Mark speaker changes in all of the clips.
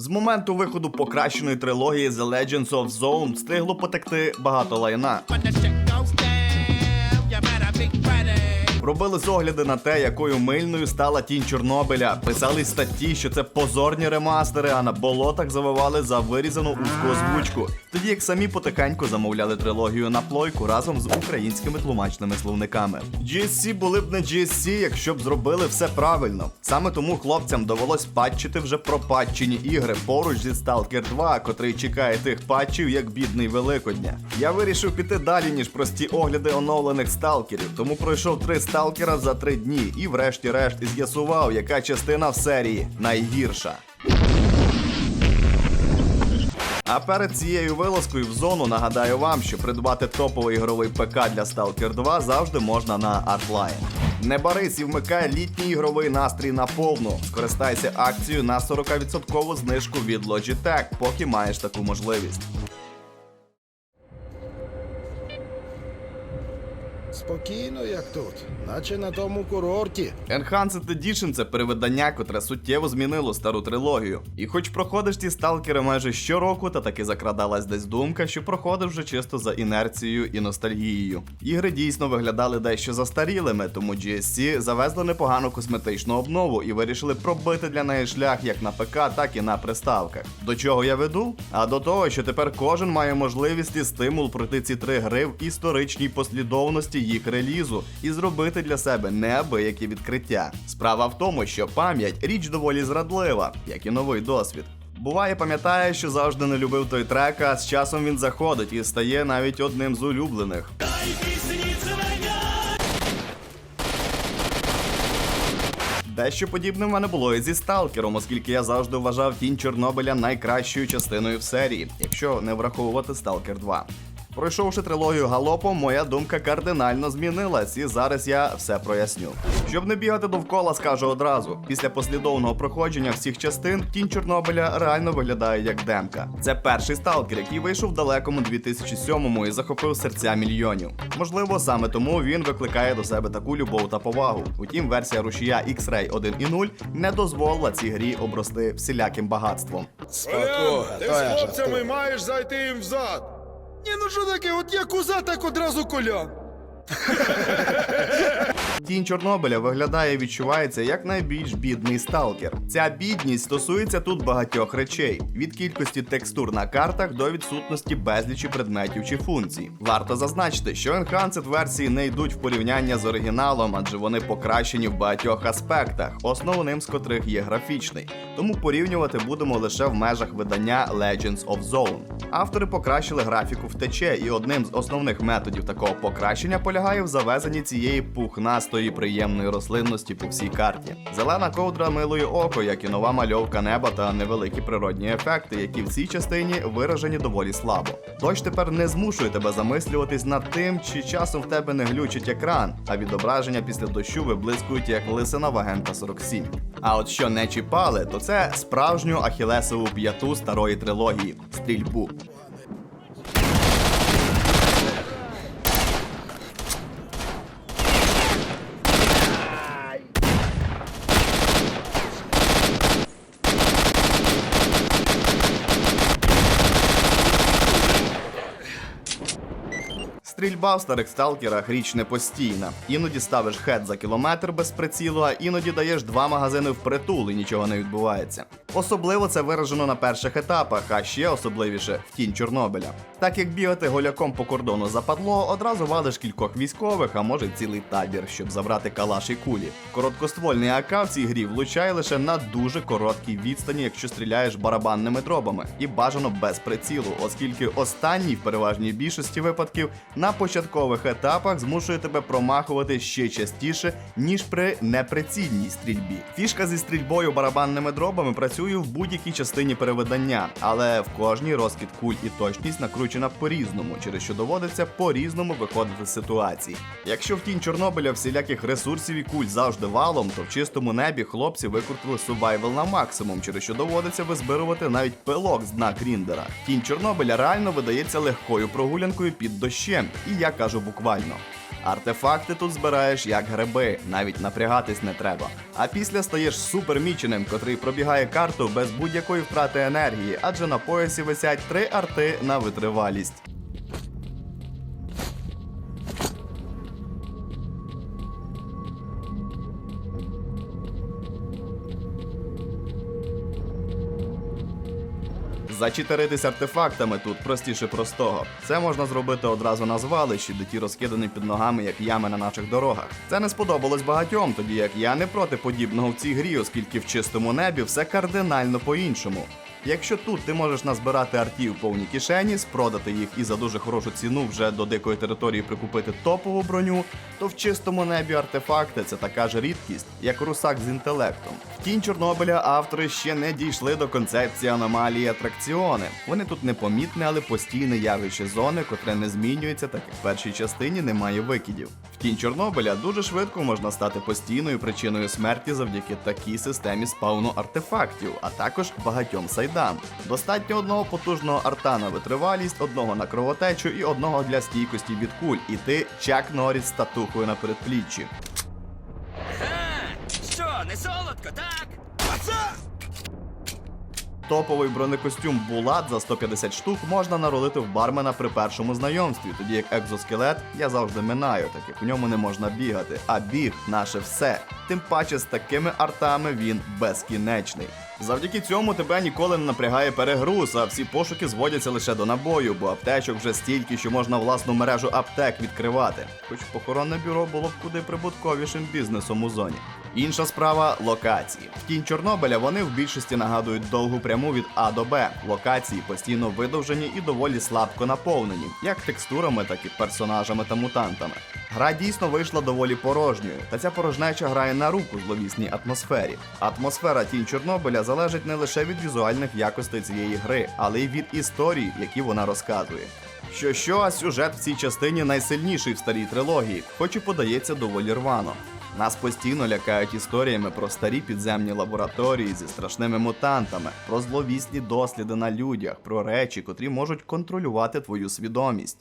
Speaker 1: З моменту виходу покращеної трилогії The Legends of Zone встигло потекти багато лайна. Робили огляди на те, якою мильною стала тінь Чорнобиля. Писали статті, що це позорні ремастери, а на болотах завивали за вирізану узьку озвучку. Тоді як самі потихеньку замовляли трилогію на плойку разом з українськими тлумачними словниками. GSC були б не GSC, якщо б зробили все правильно. Саме тому хлопцям довелось патчити вже пропатчені ігри поруч зі Stalker 2, котрий чекає тих патчів як бідний Великодня. Я вирішив піти далі, ніж прості огляди оновлених сталкерів, тому пройшов три сталкера за три дні і, врешті-решт, з'ясував, яка частина в серії найгірша. А перед цією вилазкою в зону нагадаю вам, що придбати топовий ігровий ПК для Stalker 2 завжди можна на Artline. Не барись і вмикай літній ігровий настрій на повну. Скористайся акцією на 40% знижку від Logitech, поки маєш таку можливість.
Speaker 2: Спокійно, як тут, наче на тому курорті.
Speaker 1: Enhanced Edition – це перевидання, котре суттєво змінило стару трилогію. І хоч проходиш ці сталкери майже щороку, та таки закрадалась десь думка, що проходив вже чисто за інерцією і ностальгією. Ігри дійсно виглядали дещо застарілими, тому GSC завезли непогану косметичну обнову і вирішили пробити для неї шлях як на ПК, так і на приставках. До чого я веду? А до того, що тепер кожен має можливість і стимул пройти ці три гри в історичній послідовності їх релізу і зробити для себе неабиякі відкриття. Справа в тому, що пам'ять річ доволі зрадлива, як і новий досвід. Буває, пам'ятає, що завжди не любив той трек, а з часом він заходить і стає навіть одним з улюблених. Дещо подібне в мене було і зі сталкером, оскільки я завжди вважав тінь Чорнобиля найкращою частиною в серії, якщо не враховувати Сталкер 2. Пройшовши трилогію галопом, моя думка кардинально змінилась, і зараз я все проясню. Щоб не бігати довкола, скажу одразу: після послідовного проходження всіх частин тінь Чорнобиля реально виглядає як демка. Це перший сталкер, який вийшов в далекому 2007-му і захопив серця мільйонів. Можливо, саме тому він викликає до себе таку любов та повагу. Утім, версія рушія X-Ray 1.0 не дозволила цій грі обрости всіляким багатством.
Speaker 2: Спокійно,
Speaker 3: ти з хлопцями маєш зайти їм взад. Ні, ну що таке, от я коза, так одразу колян.
Speaker 1: Тінь Чорнобиля виглядає і відчувається як найбільш бідний сталкер. Ця бідність стосується тут багатьох речей: від кількості текстур на картах до відсутності безлічі предметів чи функцій. Варто зазначити, що Enhanced версії не йдуть в порівняння з оригіналом, адже вони покращені в багатьох аспектах, основним з котрих є графічний. Тому порівнювати будемо лише в межах видання Legends of Zone. Автори покращили графіку втече, і одним з основних методів такого покращення полягає в завезенні цієї пухнастої приємної рослинності по всій карті. Зелена ковдра милує око, як і нова мальовка неба та невеликі природні ефекти, які в цій частині виражені доволі слабо. Дощ тепер не змушує тебе замислюватись над тим, чи часом в тебе не глючить екран, а відображення після дощу виблискують як лисина в агента 47. А от що не чіпали, то це справжню ахілесову п'яту старої трилогії стрільбу. Стрільба в старих сталкерах річ не постійна. Іноді ставиш хед за кілометр без прицілу, а іноді даєш два магазини впритул і нічого не відбувається. Особливо це виражено на перших етапах, а ще особливіше в тінь Чорнобиля. Так як бігати голяком по кордону западло, одразу валиш кількох військових, а може цілий табір, щоб забрати калаш і кулі. Короткоствольний АК в цій грі влучає лише на дуже короткій відстані, якщо стріляєш барабанними дробами, і бажано без прицілу, оскільки останній в переважній більшості випадків на початкових етапах змушує тебе промахувати ще частіше, ніж при неприцільній стрільбі. Фішка зі стрільбою барабанними дробами працює в будь-якій частині переведення, але в кожній розкид куль і точність накручена по-різному, через що доводиться по-різному виходити з ситуації. Якщо в тінь Чорнобиля всіляких ресурсів і куль завжди валом, то в чистому небі хлопці викрутили сувайвел на максимум, через що доводиться визбирувати навіть пилок з дна Кріндера. Тінь Чорнобиля реально видається легкою прогулянкою під дощем, і я кажу буквально. Артефакти тут збираєш як гриби, навіть напрягатись не треба. А після стаєш суперміченим, котрий пробігає карту без будь-якої втрати енергії, адже на поясі висять три арти на витривалість. Зачитеритись артефактами тут простіше простого. Це можна зробити одразу на звалищі, де ті розкидані під ногами, як ями на наших дорогах. Це не сподобалось багатьом, тоді як я не проти подібного в цій грі, оскільки в чистому небі все кардинально по-іншому. Якщо тут ти можеш назбирати артів повні кишені, спродати їх і за дуже хорошу ціну вже до дикої території прикупити топову броню, то в чистому небі артефакти це така ж рідкість, як русак з інтелектом. В тінь Чорнобиля автори ще не дійшли до концепції аномалії атракціони. Вони тут непомітне, але постійне явище зони, котре не змінюється, так як в першій частині немає викидів. Тінь Чорнобиля дуже швидко можна стати постійною причиною смерті завдяки такій системі спауну артефактів, а також багатьом сайдам. Достатньо одного потужного арта на витривалість, одного на кровотечу і одного для стійкості від куль. І ти Чак Норріс з татухою на передпліччі.
Speaker 4: Що, не солодко, так?
Speaker 1: Топовий бронекостюм Булат за 150 штук можна наролити в бармена при першому знайомстві, тоді як екзоскелет я завжди минаю, так як в ньому не можна бігати. А біг наше все. Тим паче з такими артами він безкінечний. Завдяки цьому тебе ніколи не напрягає перегруз, а всі пошуки зводяться лише до набою, бо аптечок вже стільки, що можна власну мережу аптек відкривати. Хоч похоронне бюро було б куди прибутковішим бізнесом у зоні. Інша справа локації. В тінь Чорнобиля вони в більшості нагадують довгу пряму від А до Б. Локації постійно видовжені і доволі слабко наповнені, як текстурами, так і персонажами та мутантами. Гра дійсно вийшла доволі порожньою, та ця порожнеча грає на руку зловісній атмосфері. Атмосфера тінь Чорнобиля залежить не лише від візуальних якостей цієї гри, але й від історій, які вона розказує. Що що, а сюжет в цій частині найсильніший в старій трилогії, хоч і подається доволі рвано. Нас постійно лякають історіями про старі підземні лабораторії зі страшними мутантами, про зловісні досліди на людях, про речі, котрі можуть контролювати твою свідомість.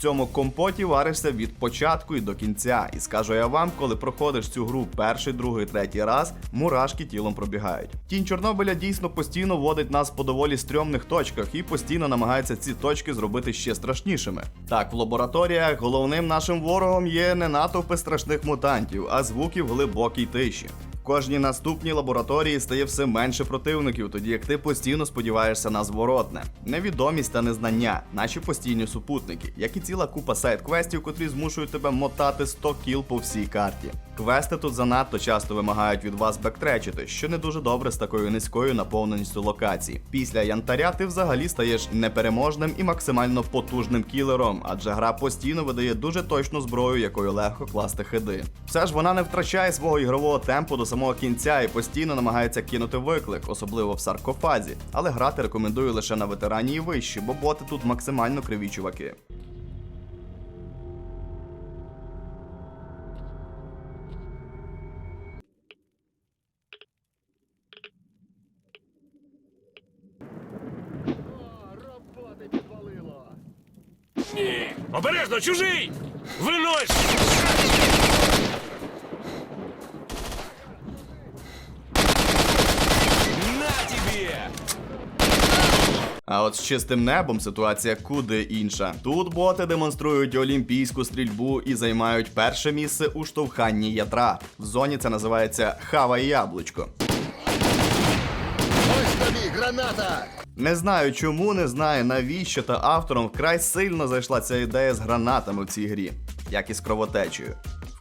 Speaker 1: Цьому компоті варишся від початку і до кінця. І скажу я вам, коли проходиш цю гру перший, другий, третій раз, мурашки тілом пробігають. Тінь Чорнобиля дійсно постійно водить нас по доволі стрьомних точках і постійно намагається ці точки зробити ще страшнішими. Так, в лабораторіях головним нашим ворогом є не натовпи страшних мутантів, а звуки в глибокій тиші. Кожній наступній лабораторії стає все менше противників, тоді як ти постійно сподіваєшся на зворотне. Невідомість та незнання, наші постійні супутники, як і ціла купа сайт-квестів, котрі змушують тебе мотати 100 кіл по всій карті. Квести тут занадто часто вимагають від вас бектречити, що не дуже добре з такою низькою наповненістю локацій. Після янтаря ти взагалі стаєш непереможним і максимально потужним кілером, адже гра постійно видає дуже точну зброю, якою легко класти хиди. Все ж вона не втрачає свого ігрового темпу до самого кінця і постійно намагається кинути виклик, особливо в саркофазі. Але грати рекомендую лише на ветерані і вищі, бо боти тут максимально криві чуваки.
Speaker 5: Обережно, чужий! Винось! На тебе!
Speaker 1: А от з чистим небом ситуація куди інша. Тут боти демонструють олімпійську стрільбу і займають перше місце у штовханні ядра. В зоні це називається хавай яблучко.
Speaker 2: Ось тобі граната!
Speaker 1: Не знаю чому, не знаю навіщо, та авторам вкрай сильно зайшла ця ідея з гранатами в цій грі, як і з кровотечею.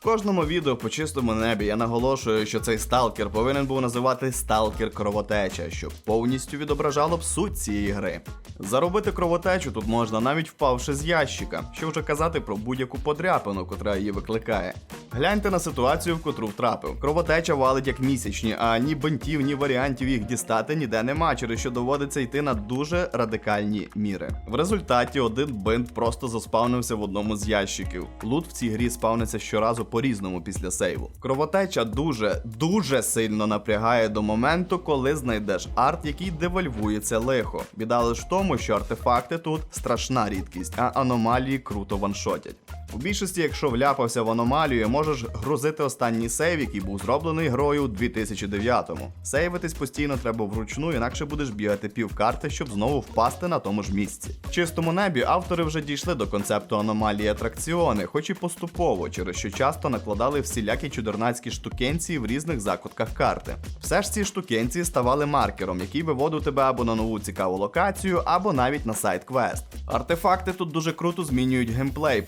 Speaker 1: Кожному відео по чистому небі я наголошую, що цей сталкер повинен був називати сталкер кровотеча, що повністю відображало б суть цієї гри. Заробити кровотечу тут можна навіть впавши з ящика, що вже казати про будь-яку подряпину, котра її викликає. Гляньте на ситуацію, в котру втрапив. Кровотеча валить як місячні, а ні бинтів, ні варіантів їх дістати ніде нема, через що доводиться йти на дуже радикальні міри. В результаті один бинт просто заспавнився в одному з ящиків. Лут в цій грі спавниться щоразу по-різному після сейву. Кровотеча дуже, дуже сильно напрягає до моменту, коли знайдеш арт, який девальвує це лихо. Біда лише в тому, що артефакти тут страшна рідкість, а аномалії круто ваншотять. У більшості, якщо вляпався в аномалію, можеш грузити останній сейв, який був зроблений грою у 2009-му. Сейвитись постійно треба вручну, інакше будеш бігати півкарти, щоб знову впасти на тому ж місці. В чистому небі автори вже дійшли до концепту аномалії атракціони, хоч і поступово, через що часто накладали всілякі чудернацькі штукенції в різних закутках карти. Все ж ці штукенції ставали маркером, який виводив тебе або на нову цікаву локацію, або навіть на сайт квест. Артефакти тут дуже круто змінюють геймплей,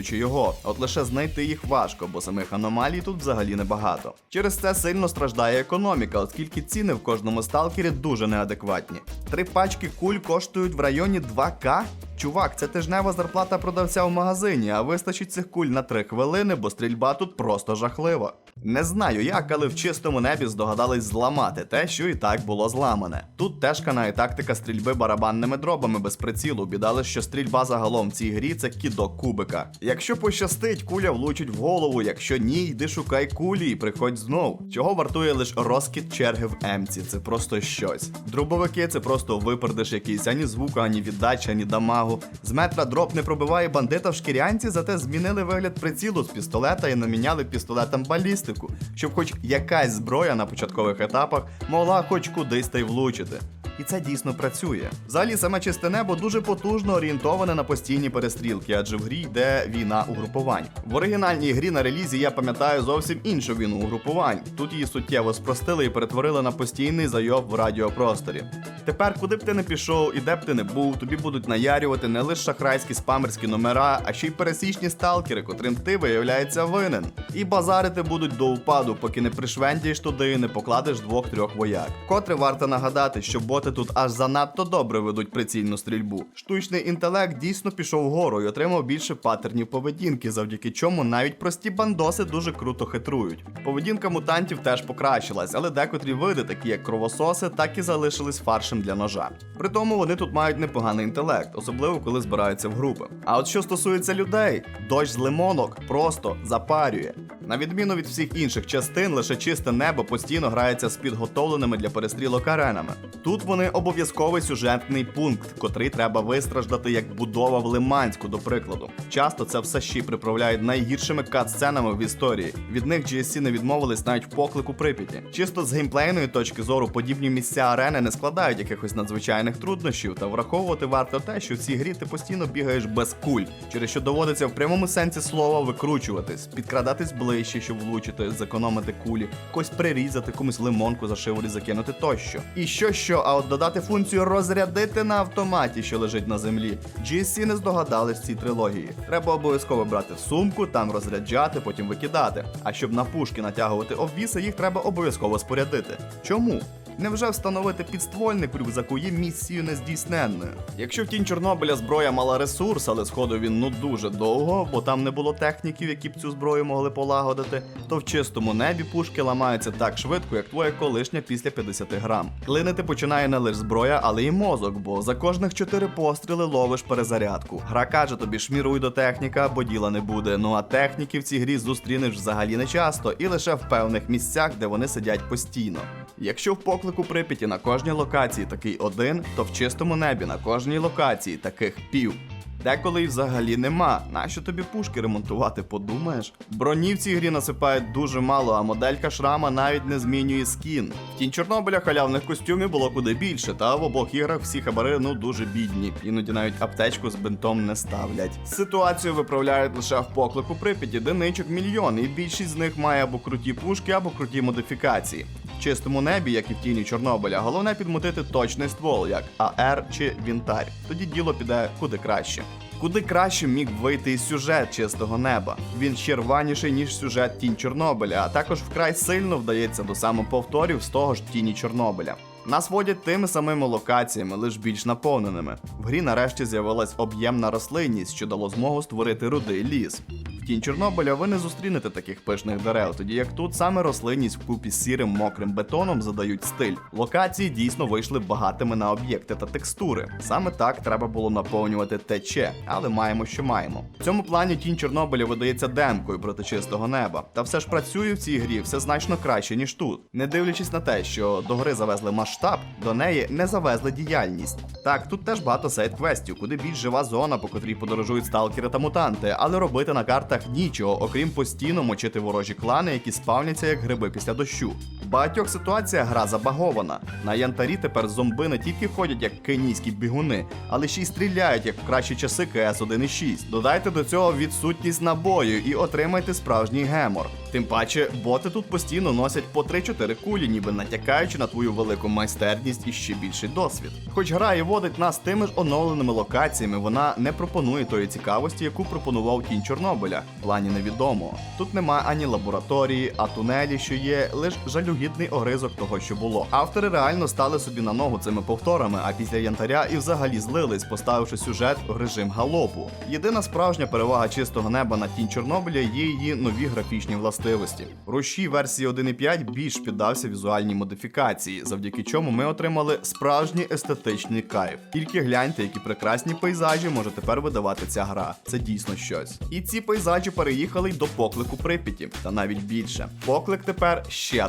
Speaker 1: полегшуючи його. От лише знайти їх важко, бо самих аномалій тут взагалі небагато. Через це сильно страждає економіка, оскільки ціни в кожному сталкері дуже неадекватні. Три пачки куль коштують в районі 2к. Чувак, це тижнева зарплата продавця в магазині, а вистачить цих куль на 3 хвилини, бо стрільба тут просто жахлива. Не знаю як, але в чистому небі здогадались зламати те, що і так було зламане. Тут теж канає тактика стрільби барабанними дробами без прицілу. Бідали, що стрільба загалом в цій грі це кідок кубика. Якщо пощастить, куля влучить в голову, якщо ні, йди шукай кулі і приходь знов. Чого вартує лише розкіт черги в емці, це просто щось. Дробовики це просто випердиш якийсь ані звука, ані віддача, ані дамагу. З метра дроп не пробиває бандита в шкірянці, зате змінили вигляд прицілу з пістолета і наміняли пістолетом балістику, щоб хоч якась зброя на початкових етапах могла хоч кудись та й влучити. І це дійсно працює. Взагалі, саме чисте небо дуже потужно орієнтоване на постійні перестрілки, адже в грі йде війна угрупувань. В оригінальній грі на релізі я пам'ятаю зовсім іншу війну угрупувань. Тут її суттєво спростили і перетворили на постійний зайоб в радіопросторі. Тепер, куди б ти не пішов і де б ти не був, тобі будуть наярювати не лише шахрайські спамерські номера, а ще й пересічні сталкери, котрим ти виявляється винен. І базарити будуть до упаду, поки не пришвендієш туди і не покладеш двох-трьох вояк. Котре варто нагадати, що боти тут аж занадто добре ведуть прицільну стрільбу. Штучний інтелект дійсно пішов вгору і отримав більше паттернів поведінки, завдяки чому навіть прості бандоси дуже круто хитрують. Поведінка мутантів теж покращилась, але декотрі види, такі як кровососи, так і залишились фаршем для ножа. При тому вони тут мають непоганий інтелект, особливо коли збираються в групи. А от що стосується людей, дощ з лимонок просто запарює. На відміну від всіх інших частин, лише чисте небо постійно грається з підготовленими для перестрілок аренами. Тут вони обов'язковий сюжетний пункт, котрий треба вистраждати як будова в Лиманську, до прикладу. Часто це все ще приправляють найгіршими кат-сценами в історії. Від них GSC не відмовились навіть в поклику Прип'яті. Чисто з геймплейної точки зору подібні місця арени не складають якихось надзвичайних труднощів, та враховувати варто те, що в цій грі ти постійно бігаєш без куль, через що доводиться в прямому сенсі слова викручуватись, підкрадатись ближче, щоб влучити, зекономити кулі, когось прирізати, комусь лимонку за шиворі закинути тощо. І що що, а от додати функцію розрядити на автоматі, що лежить на землі. GSC не здогадались в цій трилогії. Треба обов'язково брати сумку, там розряджати, потім викидати. А щоб на пушки натягувати обвіси, їх треба обов'язково спорядити. Чому? Невже встановити підствольник в рюкзаку є місією нездійсненною? Якщо в тінь Чорнобиля зброя мала ресурс, але сходив він ну дуже довго, бо там не було техніків, які б цю зброю могли полагодити, то в чистому небі пушки ламаються так швидко, як твоя колишня після 50 грам. Клинити починає не лише зброя, але й мозок, бо за кожних 4 постріли ловиш перезарядку. Гра каже тобі шміруй до техніка, бо діла не буде. Ну а техніки в цій грі зустрінеш взагалі не часто і лише в певних місцях, де вони сидять постійно. Якщо в поклику Прип'яті на кожній локації такий один, то в чистому небі на кожній локації таких пів. Деколи й взагалі нема. Нащо тобі пушки ремонтувати, подумаєш? Броні в цій грі насипають дуже мало, а моделька шрама навіть не змінює скін. В тінь Чорнобиля халявних костюмів було куди більше, та в обох іграх всі хабари ну дуже бідні. Іноді навіть аптечку з бинтом не ставлять. Ситуацію виправляють лише в поклику Прип'яті, де ничок мільйон, і більшість з них має або круті пушки, або круті модифікації. В чистому небі, як і в тіні Чорнобиля, головне підмутити точний ствол, як АР чи Вінтарь. Тоді діло піде куди краще. Куди краще міг вийти і сюжет чистого неба. Він ще рваніший, ніж сюжет Тінь Чорнобиля, а також вкрай сильно вдається до самоповторів з того ж тіні Чорнобиля. Нас водять тими самими локаціями, лише більш наповненими. В грі нарешті з'явилась об'ємна рослинність, що дало змогу створити рудий ліс. В тінь Чорнобиля ви не зустрінете таких пишних дерев, тоді як тут саме рослинність вкупі з сірим мокрим бетоном задають стиль. Локації дійсно вийшли багатими на об'єкти та текстури. Саме так треба було наповнювати ТЧ, але маємо, що маємо. В цьому плані тінь Чорнобиля видається демкою проти чистого неба. Та все ж працює в цій грі все значно краще, ніж тут. Не дивлячись на те, що до гри завезли масштаб, до неї не завезли діяльність. Так, тут теж багато сайт-квестів, куди більш жива зона, по котрій подорожують сталкери та мутанти, але робити на картах нічого, окрім постійно мочити ворожі клани, які спавняться як гриби після дощу. Багатьох ситуаціях гра забагована. На янтарі тепер зомби не тільки ходять як кенійські бігуни, але ще й стріляють як в кращі часи КС 1.6. Додайте до цього відсутність набою і отримайте справжній гемор. Тим паче, боти тут постійно носять по 3-4 кулі, ніби натякаючи на твою велику майстерність і ще більший досвід. Хоч гра і водить нас тими ж оновленими локаціями, вона не пропонує тої цікавості, яку пропонував кінь Чорнобиля в плані невідомого. Тут немає ані лабораторії, а тунелі, що є, лише жалюгідний огризок того, що було. Автори реально стали собі на ногу цими повторами, а після янтаря і взагалі злились, поставивши сюжет в режим галопу. Єдина справжня перевага чистого неба на тінь Чорнобиля є її нові графічні властивості. Рушій версії 1.5 більш піддався візуальній модифікації, завдяки чому ми отримали справжній естетичний кайф. Тільки гляньте, які прекрасні пейзажі може тепер видавати ця гра. Це дійсно щось. І ці пейзажі переїхали й до поклику Прип'яті, та навіть більше. Поклик тепер ще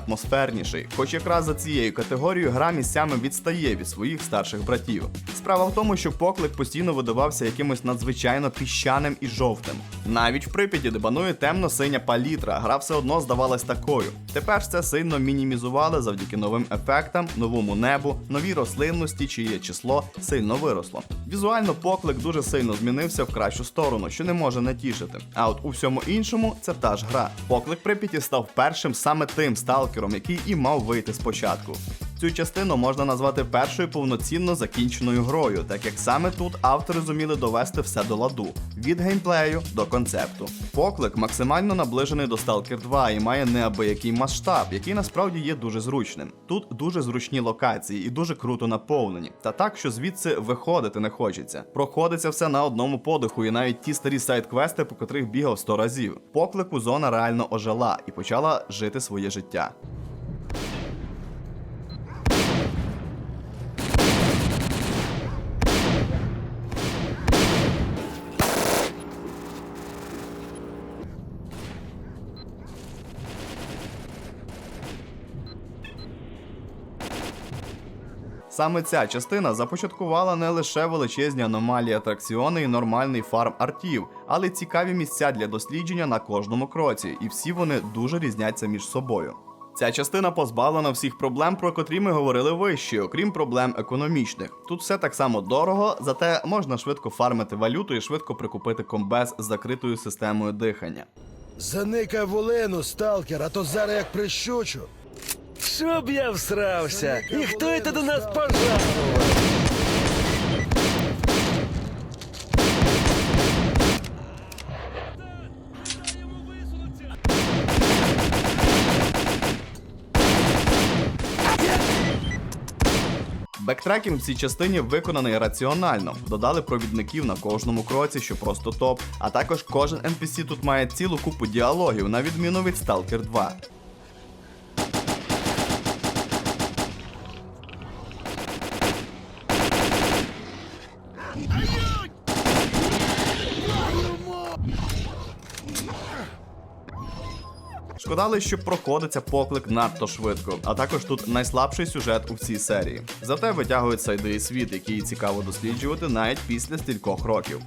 Speaker 1: атмосферніший, хоч якраз за цією категорією гра місцями відстає від своїх старших братів. Справа в тому, що поклик постійно видавався якимось надзвичайно піщаним і жовтим. Навіть в Прип'яті, де банує темно-синя палітра, гра все одно здавалась такою. Тепер це сильно мінімізували завдяки новим ефектам, новому небу, новій рослинності, чиє число сильно виросло. Візуально поклик дуже сильно змінився в кращу сторону, що не може не тішити. А от у всьому іншому це та ж гра. Поклик Прип'яті став першим саме тим сталкером, який і мав вийти спочатку. Цю частину можна назвати першою повноцінно закінченою грою, так як саме тут автори зуміли довести все до ладу від геймплею до концепту. Поклик максимально наближений до Stalker 2 і має неабиякий масштаб, який насправді є дуже зручним. Тут дуже зручні локації і дуже круто наповнені. Та так, що звідси виходити не хочеться. Проходиться все на одному подиху, і навіть ті старі сайт-квести, по котрих бігав 100 разів. Поклику зона реально ожила і почала жити своє життя. Саме ця частина започаткувала не лише величезні аномалії атракціони і нормальний фарм артів, але й цікаві місця для дослідження на кожному кроці, і всі вони дуже різняться між собою. Ця частина позбавлена всіх проблем, про котрі ми говорили вище, окрім проблем економічних. Тут все так само дорого, зате можна швидко фармити валюту і швидко прикупити комбез з закритою системою дихання.
Speaker 2: Заникай волину, сталкер, а то зараз як прищучу.
Speaker 6: Щоб я всрався! І хто це до нас пожалував?
Speaker 1: Бектрекінг в цій частині виконаний раціонально. Додали провідників на кожному кроці, що просто топ. А також кожен NPC тут має цілу купу діалогів, на відміну від Stalker 2. Шкода що проходиться поклик надто швидко, а також тут найслабший сюжет у всій серії. Зате витягують сайди світ, який цікаво досліджувати навіть після стількох років.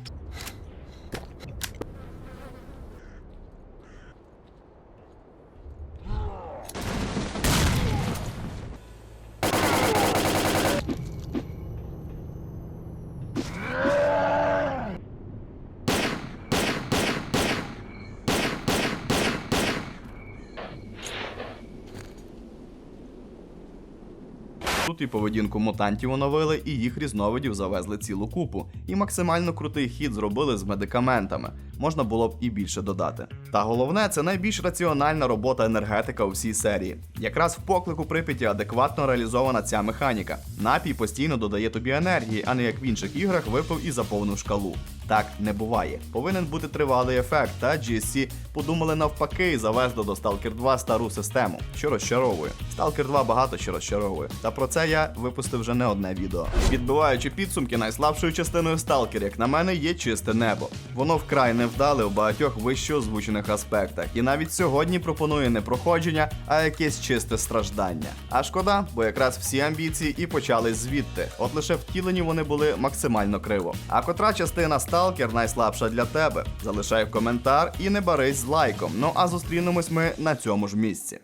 Speaker 1: Тут і поведінку мутантів оновили, і їх різновидів завезли цілу купу. І максимально крутий хід зробили з медикаментами. Можна було б і більше додати. Та головне, це найбільш раціональна робота енергетика у всій серії. Якраз в поклику Прип'яті адекватно реалізована ця механіка. Напій постійно додає тобі енергії, а не як в інших іграх випив і заповнив шкалу. Так не буває. Повинен бути тривалий ефект, та GSC подумали навпаки і завезли до Stalker 2 стару систему, що розчаровує. Stalker 2 багато що розчаровує. Та про це я випустив вже не одне відео. Підбиваючи підсумки, найслабшою частиною Stalker, як на мене, є чисте небо. Воно вкрай невдале у багатьох вище озвучених аспектах, і навіть сьогодні пропонує не проходження, а якесь чисте страждання. А шкода, бо якраз всі амбіції і почали звідти. От лише втілені вони були максимально криво. А котра частина сталкер найслабша для тебе? Залишай коментар і не барись з лайком. Ну а зустрінемось ми на цьому ж місці.